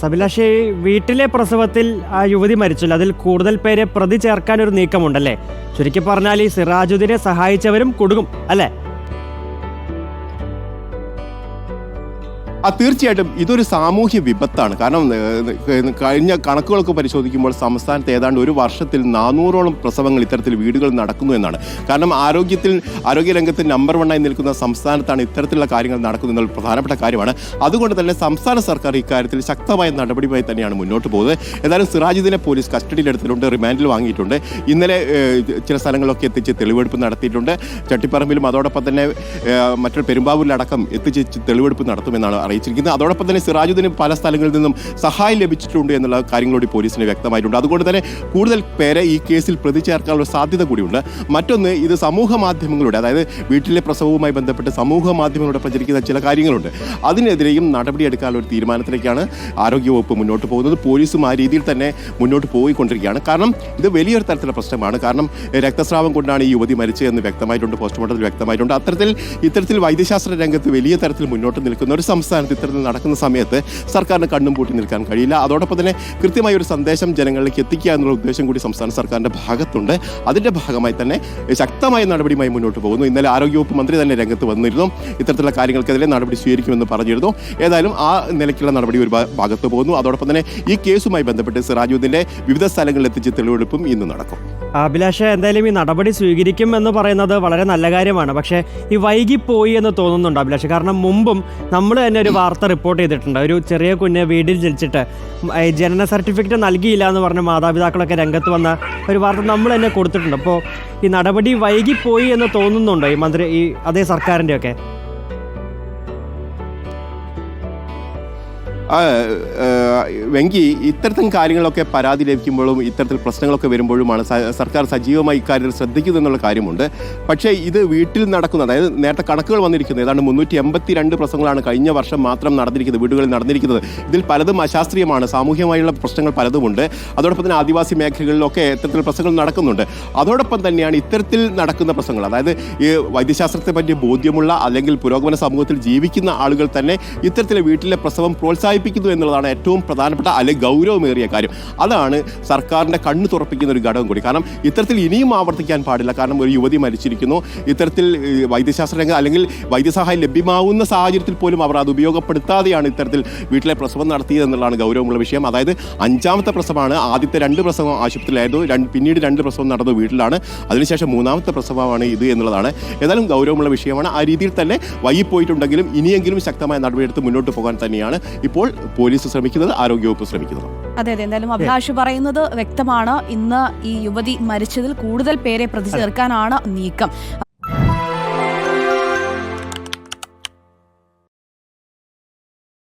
ഈ വീട്ടിലെ പ്രസവത്തിൽ ആ യുവതി മരിച്ചു അതിൽ കൂടുതൽ പേരെ പ്രതി ചേർക്കാൻ ഒരു നീക്കമുണ്ടല്ലേ? ചുരുക്കി പറഞ്ഞാൽ ഈ സിറാജുദ്ദീനെ സഹായിച്ചവരും കൊടുക്കും അല്ലേ? ആ തീർച്ചയായിട്ടും ഇതൊരു സാമൂഹ്യ വിപത്താണ്. കാരണം കഴിഞ്ഞ കണക്കുകളൊക്കെ പരിശോധിക്കുമ്പോൾ സംസ്ഥാനത്ത് ഏതാണ്ട് ഒരു വർഷത്തിൽ നാനൂറോളം പ്രസവങ്ങൾ ഇത്തരത്തിൽ വീടുകൾ നടക്കുന്നു എന്നാണ്. കാരണം ആരോഗ്യത്തിൽ ആരോഗ്യരംഗത്ത് നമ്പർ വണ്ണായി നിൽക്കുന്ന സംസ്ഥാനത്താണ് ഇത്തരത്തിലുള്ള കാര്യങ്ങൾ നടക്കുന്നത് എന്നുള്ള പ്രധാനപ്പെട്ട കാര്യമാണ്. അതുകൊണ്ട് തന്നെ സംസ്ഥാന സർക്കാർ ഇക്കാര്യത്തിൽ ശക്തമായ നടപടിയുമായി തന്നെയാണ് മുന്നോട്ട് പോകുന്നത്. ഏതായാലും സിറാജിദിനെ പോലീസ് കസ്റ്റഡിയിലെടുത്തിട്ടുണ്ട് റിമാൻഡിൽ വാങ്ങിയിട്ടുണ്ട്. ഇന്നലെ ചില സ്ഥലങ്ങളിലൊക്കെ എത്തിച്ച് തെളിവെടുപ്പ് നടത്തിയിട്ടുണ്ട്. ചട്ടിപ്പറമ്പിലും അതോടൊപ്പം തന്നെ മറ്റൊരു പെരുമ്പാവൂരിലടക്കം എത്തിച്ച് തെളിവെടുപ്പ് നടത്തുമെന്നാണ് അറിയിച്ചിരിക്കുന്നത്. അതോടൊപ്പം തന്നെ സിറാജുദ്ദീന് പല സ്ഥലങ്ങളിൽ നിന്നും സഹായം ലഭിച്ചിട്ടുണ്ട് എന്നുള്ള കാര്യങ്ങളോട് പോലീസിന് വ്യക്തമായിട്ടുണ്ട്. അതുകൊണ്ട് തന്നെ കൂടുതൽ പേരെ ഈ കേസിൽ പ്രതി ചേർക്കാനുള്ള സാധ്യത കൂടിയുണ്ട്. മറ്റൊന്ന് ഇത് സമൂഹ മാധ്യമങ്ങളുടെ അതായത് വീട്ടിലെ പ്രസവവുമായി ബന്ധപ്പെട്ട് സമൂഹ മാധ്യമങ്ങളുടെ പ്രചരിക്കുന്ന ചില കാര്യങ്ങളുണ്ട്. അതിനെതിരെയും നടപടിയെടുക്കാനുള്ള ഒരു തീരുമാനത്തിലേക്കാണ് ആരോഗ്യവകുപ്പ് മുന്നോട്ട് പോകുന്നത്. പോലീസും ആ രീതിയിൽ തന്നെ മുന്നോട്ട് പോയിക്കൊണ്ടിരിക്കുകയാണ്. കാരണം ഇത് വലിയൊരു തരത്തിലുള്ള പ്രശ്നമാണ്. കാരണം രക്തസ്രാവം കൊണ്ടാണ് ഈ യുവതി മരിച്ചതെന്ന് വ്യക്തമായിട്ടുണ്ട്. പോസ്റ്റ്മോർട്ടത്തിൽ വ്യക്തമായിട്ടുണ്ട്. അത്തരത്തിൽ ഇത്തരത്തിൽ വൈദ്യശാസ്ത്ര രംഗത്ത് വലിയ തരത്തിൽ മുന്നോട്ട് നിൽക്കുന്ന ഒരു സംസ്ഥാനത്ത് ഇത്തരത്തിൽ നടക്കുന്ന സമയത്ത് സർക്കാരിന് കണ്ണും പൂട്ടി നിൽക്കാൻ കഴിയില്ല. അതോടൊപ്പം തന്നെ കൃത്യമായ ഒരു സന്ദേശം ജനങ്ങളിലേക്ക് എത്തിക്കുക എന്നുള്ള ഉദ്ദേശം കൂടി സംസ്ഥാന സർക്കാരിന്റെ ഭാഗത്തുണ്ട്. അതിന്റെ ഭാഗമായി തന്നെ ശക്തമായ നടപടിയുമായി മുന്നോട്ട് പോകുന്നു. ഇന്നലെ ആരോഗ്യവകുപ്പ് മന്ത്രി തന്നെ രംഗത്ത് വന്നിരുന്നു. ഇത്തരത്തിലുള്ള കാര്യങ്ങൾക്കെതിരെ നടപടി സ്വീകരിക്കുമെന്ന് പറഞ്ഞിരുന്നു. ഏതായാലും ആ നിലയ്ക്കുള്ള നടപടി ഒരു ഭാഗത്ത് പോകുന്നു. അതോടൊപ്പം തന്നെ ഈ കേസുമായി ബന്ധപ്പെട്ട് സിറാജുദ്ദീന്റെ വിവിധ സ്ഥലങ്ങളിൽ എത്തിച്ച് തെളിവെടുപ്പും ഇന്ന് നടക്കും. അഭിലാഷ എന്തായാലും ഈ നടപടി സ്വീകരിക്കും എന്ന് പറയുന്നത് വളരെ നല്ല കാര്യമാണ്. പക്ഷേ ഈ വൈകിപ്പോയി എന്ന് തോന്നുന്നുണ്ട് അഭിലാഷ്. കാരണം മുമ്പും നമ്മൾ തന്നെ ഒരു വാർത്ത റിപ്പോർട്ട് ചെയ്തിട്ടുണ്ട്. ഒരു ചെറിയ കുഞ്ഞ് വീട്ടിൽ ജനിച്ചിട്ട് ജനന സർട്ടിഫിക്കറ്റ് നൽകിയില്ല എന്ന് പറഞ്ഞ മാതാപിതാക്കളൊക്കെ രംഗത്ത് വന്ന ഒരു വാർത്ത നമ്മൾ തന്നെ കൊടുത്തിട്ടുണ്ട്. അപ്പോൾ ഈ നടപടി വൈകിപ്പോയി എന്ന് തോന്നുന്നുണ്ടോ ഈ മന്ത്രി ഈ അതേ സർക്കാരിന്റെ വെങ്കി ഇത്തരത്തിൽ കാര്യങ്ങളൊക്കെ പരാതി ലഭിക്കുമ്പോഴും ഇത്തരത്തിൽ പ്രശ്നങ്ങളൊക്കെ വരുമ്പോഴുമാണ് സർക്കാർ സജീവമായി ഇക്കാര്യത്തിൽ ശ്രദ്ധിക്കുന്നു എന്നുള്ള കാര്യമുണ്ട്. പക്ഷേ ഇത് വീട്ടിൽ നടക്കുന്ന അതായത് നേരത്തെ കണക്കുകൾ വന്നിരിക്കുന്നത് ഏതാണ്ട് മുന്നൂറ്റി എൺപത്തി രണ്ട് പ്രശ്നങ്ങളാണ് കഴിഞ്ഞ വർഷം മാത്രം നടന്നിരിക്കുന്നത് വീടുകളിൽ നടന്നിരിക്കുന്നത്. ഇതിൽ പലതും അശാസ്ത്രീയമാണ്. സാമൂഹ്യമായുള്ള പ്രശ്നങ്ങൾ പലതുമുണ്ട്. അതോടൊപ്പം തന്നെ ആദിവാസി മേഖലകളിലൊക്കെ ഇത്തരത്തിൽ പ്രശ്നങ്ങൾ നടക്കുന്നുണ്ട്. അതോടൊപ്പം തന്നെയാണ് ഇത്തരത്തിൽ നടക്കുന്ന പ്രശ്നങ്ങൾ. അതായത് ഈ വൈദ്യശാസ്ത്രത്തെ പറ്റി ബോധ്യമുള്ള അല്ലെങ്കിൽ പുരോഗമന സമൂഹത്തിൽ ജീവിക്കുന്ന ആളുകൾ തന്നെ ഇത്തരത്തിലെ വീട്ടിലെ പ്രസവം പ്രോത്സാഹിപ്പിക്കുന്നു എന്നുള്ളതാണ് ഏറ്റവും പ്രധാനപ്പെട്ട അല്ലെങ്കിൽ ഗൗരവമേറിയ കാര്യം. അതാണ് സർക്കാരിന്റെ കണ്ണ് തുറപ്പിക്കുന്ന ഒരു ഘടകം കൂടി. കാരണം ഇത്തരത്തിൽ ഇനിയും ആവർത്തിക്കാൻ പാടില്ല. കാരണം ഒരു യുവതി മരിച്ചിരിക്കുന്നു. ഇത്തരത്തിൽ വൈദ്യശാസ്ത്ര രംഗം അല്ലെങ്കിൽ വൈദ്യസഹായം ലഭ്യമാവുന്ന സാഹചര്യത്തിൽ പോലും അവർ അത് ഉപയോഗപ്പെടുത്താതെയാണ് ഇത്തരത്തിൽ വീട്ടിലെ പ്രസവം നടത്തിയത് എന്നുള്ളതാണ് ഗൗരവമുള്ള വിഷയം. അതായത് അഞ്ചാമത്തെ പ്രസവമാണ്. ആദ്യത്തെ രണ്ട് പ്രസവം ആശുപത്രിയിലായിരുന്നു. രണ്ട് പിന്നീട് രണ്ട് പ്രസവം നടന്നു വീട്ടിലാണ്. അതിനുശേഷം മൂന്നാമത്തെ പ്രസവമാണ് ഇത് എന്നുള്ളതാണ്. ഏതായാലും ഗൗരവമുള്ള വിഷയമാണ്. ആ രീതിയിൽ തന്നെ വൈകിപ്പോയിട്ടുണ്ടെങ്കിലും ഇനിയെങ്കിലും ശക്തമായ നടപടിയെടുത്ത് മുന്നോട്ട് പോകാൻ തന്നെയാണ്. ഇപ്പോൾ പോലീസ് ശ്രമിക്കുന്നത് ആരോഗ്യവകുപ്പ് ശ്രമിക്കുന്നത്. അതെ അതെ. എന്തായാലും അഭിലാഷ് പറയുന്നത് വ്യക്തമാണ്. ഇന്ന് ഈ യുവതി മരിച്ചതിൽ കൂടുതൽ പേരെ പ്രതി ചേർക്കാനാണ് നീക്കം.